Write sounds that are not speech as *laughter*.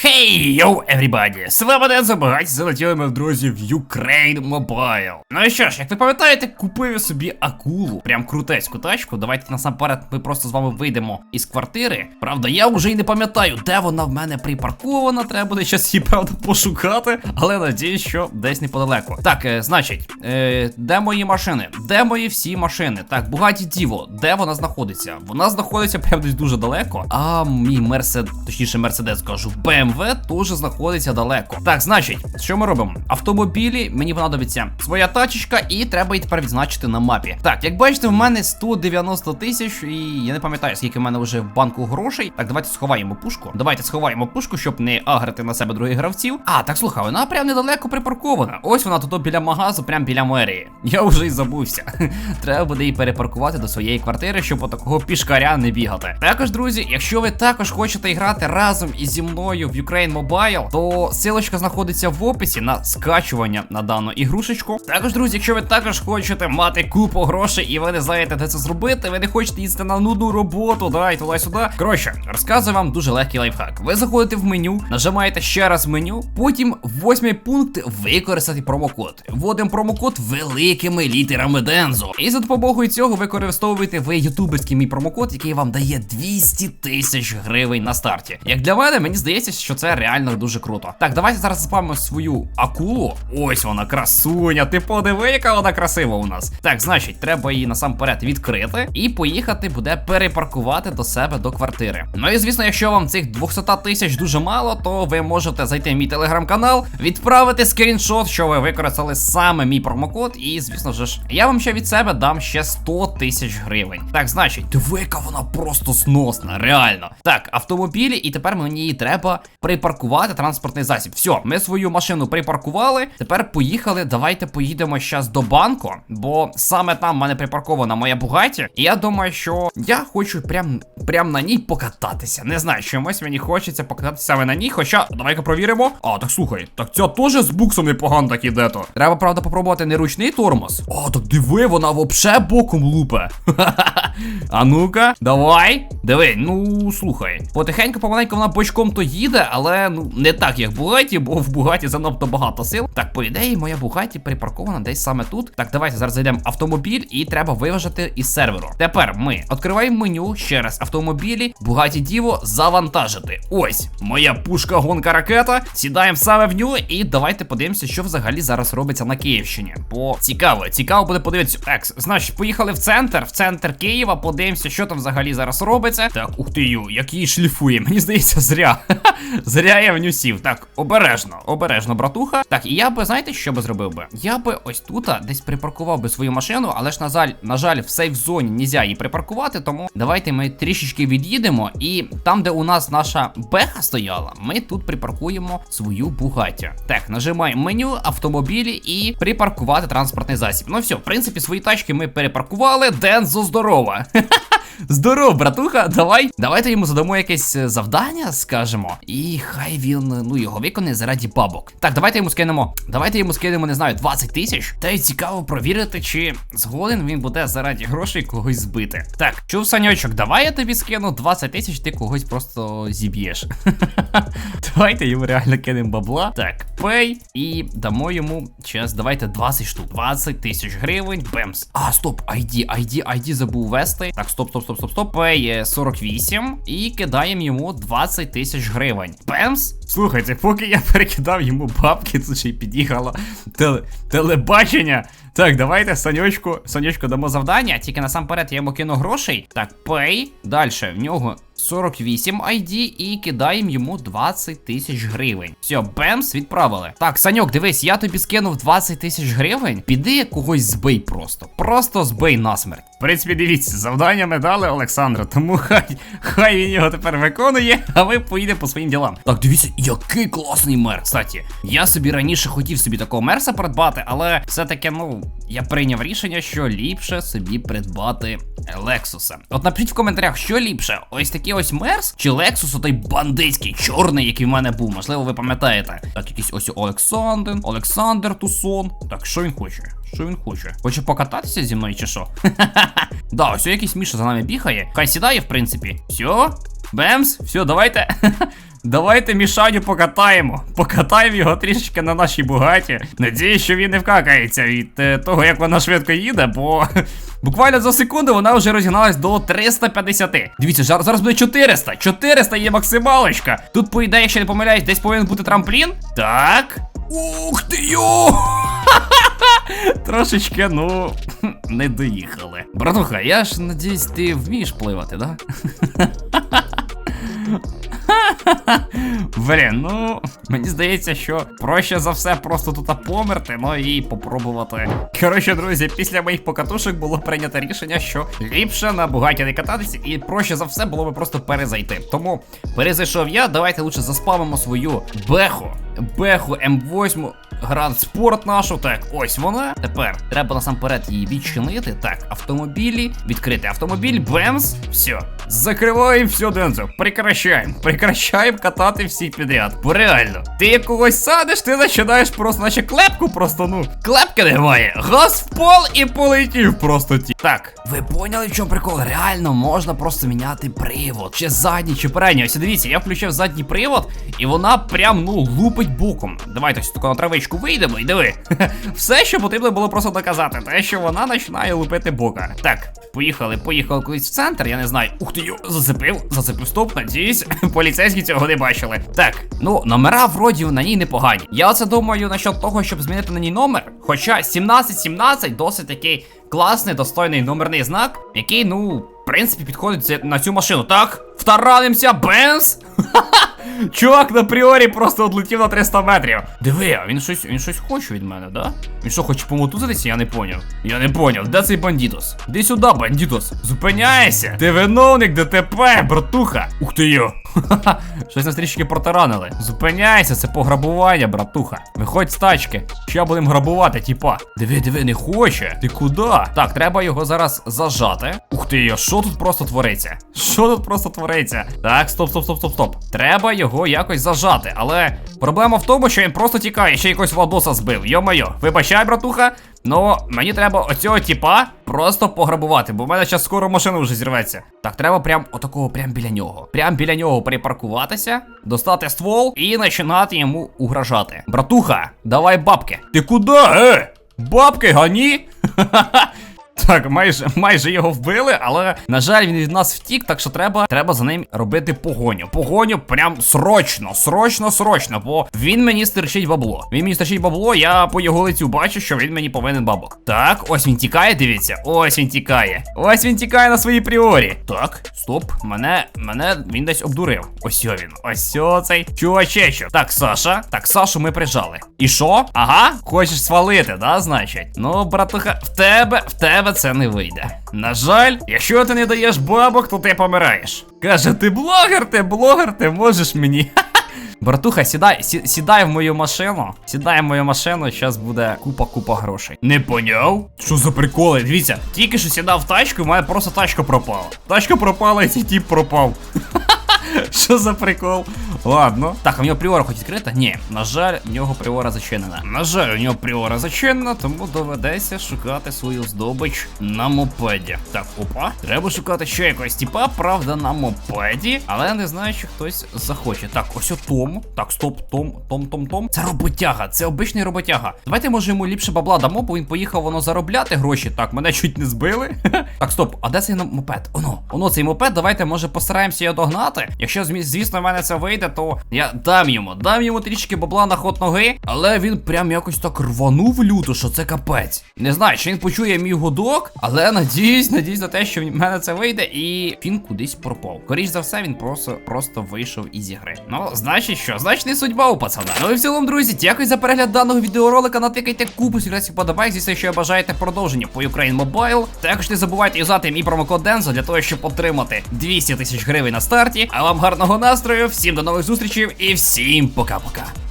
Хей, йоу, everybody! З вами Дензо, багаті залетіли ми в друзі в Ukraine Mobile. Ну і що ж, як ви пам'ятаєте, купив я собі акулу. Прям крутецьку тачку. Давайте насамперед ми просто з вами вийдемо із квартири. Правда, я вже й не пам'ятаю, де вона в мене припаркована. Треба буде щас її, правда, пошукати. Але надіюсь, що десь неподалеку. Так, е, значить, е, де мої машини? Де мої всі машини? Так, Бугаті Діво, де вона знаходиться? Вона знаходиться прям десь дуже далеко. А мій Мерсед, точніше, Мерседес кажу, BMW теж знаходиться далеко. Так, значить, що ми робимо? Автомобілі, мені понадобиться своя тачечка, і треба її тепер відзначити на мапі. Так, як бачите, в мене 190 тисяч, і я не пам'ятаю, скільки в мене вже в банку грошей. Так, давайте сховаємо пушку. Давайте сховаємо пушку, щоб не агрити на себе других гравців. А, так слухай, вона прям недалеко припаркована. Ось вона тут біля магазу, прям біля мерії. Я вже й забувся. *laughs* Треба буде її перепаркувати до своєї квартири, щоб отакого пішкаря не бігати. Також, друзі, якщо ви також хочете грати разом із зі мною в Ukraine Mobile, то силочка знаходиться в описі на скачування на дану ігрушечку. Також, друзі, якщо ви також хочете мати купу грошей і ви не знаєте, де це зробити, ви не хочете їздити на нудну роботу, да, і туди-сюди. Коротше, розказую вам дуже легкий лайфхак. Ви заходите в меню, нажимаєте ще раз меню, потім восьмий пункт використати промокод. Вводимо промокод великими літерами Дензо. І за допомогою цього використовуєте ви ютуберський мій промокод, який вам дає 200 тисяч гривень на старті. Як для мене, мені здається, що це реально дуже круто. Так, давайте зараз спамимо свою акулу. Ось вона, красуня. Ти подиви, яка вона красива у нас. Так, значить, треба її насамперед відкрити і поїхати буде перепаркувати до себе до квартири. Ну і звісно, якщо вам цих 200 тисяч дуже мало, то ви можете зайти в мій телеграм-канал, відправити скріншот, що ви використали саме мій промокод. І, звісно ж, я вам ще від себе дам ще 100 тисяч гривень. Так, значить, дивика вона просто сносна, реально. Так, автомобілі, і тепер мені її треба припаркувати транспортний засіб. Все, ми свою машину припаркували. Тепер поїхали. Давайте поїдемо зараз до банку, бо саме там в мене припаркована моя Бугаті. І я думаю, що я хочу прям, прям на ній покататися. Не знаю, чомусь мені хочеться покататися саме на ній. Хоча, давай-ка провіримо. А, так слухай, так ця теж з буксом непогано так іде то. Треба, правда, попробувати не ручний тормоз. О, так диви, вона вообще боком лупе. *laughs* А ну-ка, давай. Диви, ну слухай. Потихеньку, помаленьку вона бочком то їде, але ну не так, як в Бугаті, бо в Бугаті занадто багато сил. Так, по ідеї, моя Бугаті припаркована десь саме тут. Так, давайте зараз зайдемо автомобіль і треба виважити із серверу. Тепер ми відкриваємо меню ще раз автомобілі, Бугаті Діво завантажити. Ось моя пушка гонка ракета. Сідаємо саме в нього і давайте подивимося, що взагалі зараз робиться на Київщині. Бо цікаво, цікаво буде подивитися. Екс, значить, поїхали в центр, в центр Києва, подивимося, що там взагалі зараз робиться. Так, ух ти ю, як її шліфує. Мені здається, зря. *laughs* зря я в ню сів. Так, обережно, обережно, братуха. Так, і я би, знаєте, що би зробив би? Я би ось тут десь припаркував би свою машину, але ж на жаль, на жаль, в сейф зоні нельзя її припаркувати, тому давайте ми трішечки від'їдемо. І там, де у нас наша беха стояла, ми тут припаркуємо свою бугаття. Так, нажимаємо меню, автомобілі і припаркувати транспортний засіб. Ну все, в принципі, свої тачки ми перепаркували. Дензо здорова. *laughs* Здоров, братуха, давай. Давайте йому задамо якесь е, завдання, скажемо. І хай він ну його виконає заради бабок. Так, давайте йому скинемо. Давайте йому скинемо, не знаю, 20 тисяч. Та й цікаво провірити, чи згоден він буде заради грошей когось збити. Так, чув саньочок, давай я тобі скину 20 тисяч, ти когось просто зіб'єш. *laughs* Давайте йому реально кинемо бабла. Так, пей. І дамо йому час. Давайте 20 штук. 20 тисяч гривень. Бемс. А, стоп, ID, ID, ID забув вести. Так, стоп, стоп, стоп, стоп, стоп. Пеє 48. І кидаємо йому 20 тисяч гривень. Бемс. Слухайте, поки я перекидав йому бабки, це ще й під'їхало теле... телебачення. Так, давайте Санечку, Санечку дамо завдання, тільки насамперед я йому кину грошей. Так, пей. Далі в нього 48 ID і кидаємо йому 20 тисяч гривень. Все, бемс, відправили. Так, Саньок, дивись, я тобі скинув 20 тисяч гривень. Піди когось збий просто. Просто збий насмерть. В принципі, дивіться, завдання ми дали Олександру, тому хай хай він його тепер виконує, а ви поїдете по своїм ділам. Так, дивіться, який класний мер. Кстати, я собі раніше хотів собі такого мерса придбати, але все-таки, ну, я прийняв рішення, що ліпше собі придбати Лексуса. От напишіть в коментарях, що ліпше, ось такий ось мерс чи Лексус, отой бандитський, чорний, який в мене був. Можливо, ви пам'ятаєте. Так, якийсь ось Олександр, Олександр Тусон. Так, що він хоче? Що він хоче? Хоче покататися зі мною чи що? *laughs* Да, ось якийсь Міша за нами бігає. Хай сідає, в принципі. Все. Бемс, все, давайте. *laughs* Давайте Мішаню покатаємо. Покатаємо його трішечки на нашій бугаті. Надіюсь, що він не вкакається від е, того, як вона швидко їде, бо *laughs* буквально за секунду вона вже розігналась до 350. Дивіться, зараз буде 400. 400 є максималочка. Тут, по ідеї, якщо не помиляюсь, десь повинен бути трамплін. Так. Ух ти йо! *laughs* Трошечки, ну, *laughs* не доїхали. Братуха, я ж надіюсь, ти вмієш пливати, да? *laughs* Блін, ну мені здається, що проще за все просто тут померти, ну і попробувати. Коротше, друзі, після моїх покатушок було прийнято рішення, що ліпше на бугаті не кататися, і проще за все було би просто перезайти. Тому перезайшов я, давайте лучше заспавимо свою беху. Беху М8 Гранд Спорт нашу. Так, ось вона. Тепер треба насамперед її відчинити. Так, автомобілі, відкрити автомобіль, бемс. Все. Закриваємо все, Дензо. Прекращаємо. Прекращаємо катати всіх підряд. Бо реально, ти як когось садиш, ти починаєш просто, наче клепку, просто ну. Клепки немає. Газ в пол і полетів просто ті. Так, ви поняли, в чому прикол? Реально можна просто міняти привод. Чи задній, чи передній. Ось дивіться, я включив задній привод, і вона прям ну лупить боком. Давайте ось тако на травичку вийдемо і диви. *laughs* Все, що потрібно було просто доказати, те, що вона починає лупити бока. Так, поїхали, поїхали кудись в центр, я не знаю. Ух ти, зацепив, зацепив, стоп, надіюсь, *laughs* поліцейські цього не бачили. Так, ну номера вроді на ній непогані. Я оце думаю насчет того, щоб змінити на ній номер. Хоча 1717 досить такий класний, достойний номерний знак, який, ну, в принципі, підходить на цю машину. Так, втаранимося, Бенз! *laughs* Чувак на пріорі просто отлетів на 300 метрів. Диви, він щось, він щось хоче від мене, да? Він що, хоче помотузитися? Я не поняв. Я не поняв, де цей бандітос? Де сюди, бандітос. Зупиняйся! Ти виновник ДТП, братуха. Ух ти йо. *laughs* Щось нас трішки протаранили. Зупиняйся, це пограбування, братуха. Виходь з тачки. Ще будемо грабувати, тіпа. Диви, диви, не хоче. Ти куди? Так, треба його зараз зажати. Ух ти що тут просто твориться? Що тут просто твориться? Так, стоп, стоп, стоп, стоп, стоп. Треба його якось зажати. Але проблема в тому, що він просто тікає, ще якось Владоса збив. Йо-моє, вибачай, братуха. Ну, мені треба оцього тіпа просто пограбувати, бо в мене зараз скоро машина вже зірветься. Так, треба прям отакого, прям біля нього. Прям біля нього припаркуватися, достати ствол і починати йому угрожати. Братуха, давай бабки. Ти куди? Е? Бабки гані? *laughs* Так, майже майже його вбили, але на жаль, він від нас втік, так що треба треба за ним робити погоню. Погоню прям срочно, срочно, срочно, бо він мені стерчить бабло. Він мені стерчить бабло, я по його лицю бачу, що він мені повинен бабок. Так, ось він тікає, дивіться. Ось він тікає. Ось він тікає на своїй пріорі. Так, стоп, мене, мене він десь обдурив. Ось він. Ось цей чувачечок. Так, Саша. Так, Сашу ми прижали. І що? Ага, хочеш свалити, да, значить? Ну, братуха, в тебе, в тебе це не вийде. На жаль, якщо ти не даєш бабок, то ти помираєш. Каже, ти блогер, ти блогер, ти можеш мені. *laughs* Братуха, сідай, сі, сідай в мою машину. Сідай в мою машину, зараз буде купа-купа грошей. Не поняв? Що за приколи? Дивіться, тільки що сідав в тачку, і в просто тачка пропала. Тачка пропала, і цей тіп пропав. *laughs* *laughs* Що за прикол? Ладно. Так, а в нього пріора хоч відкрита? Ні, на жаль, в нього пріора зачинена. На жаль, у нього пріора зачинена, тому доведеться шукати свою здобич на мопеді. Так, опа. Треба шукати ще якогось типа, правда, на мопеді. Але не знаю, чи хтось захоче. Так, ось о Том. Так, стоп, Том, Том, Том, Том. Це роботяга, це обичний роботяга. Давайте, може, йому ліпше бабла дамо, бо він поїхав воно заробляти гроші. Так, мене чуть не збили. *laughs* так, стоп, а де цей мопед? Оно, оно цей мопед. Давайте, може, постараємося його догнати. Якщо, змі- звісно, в мене це вийде, то я дам йому, дам йому трішки бабла на ход ноги, але він прям якось так рванув люто, що це капець. Не знаю, чи він почує мій гудок, але надіюсь, надіюсь на те, що в мене це вийде, і він кудись пропав. Скоріш за все, він просто просто вийшов із ігри. Ну, значить що? Значить, не судьба у пацана. Ну і в цілому, друзі, дякую за перегляд даного відеоролика. Натикайте купу секретів подобайк, звісно, що бажаєте продовження по Ukraine Mobile. Також не забувайте юзати мій промокод Дензо для того, щоб отримати 200 тисяч гривень на старті. А вам гарного настрою, всім до нових зустрічей і всім пока-пока.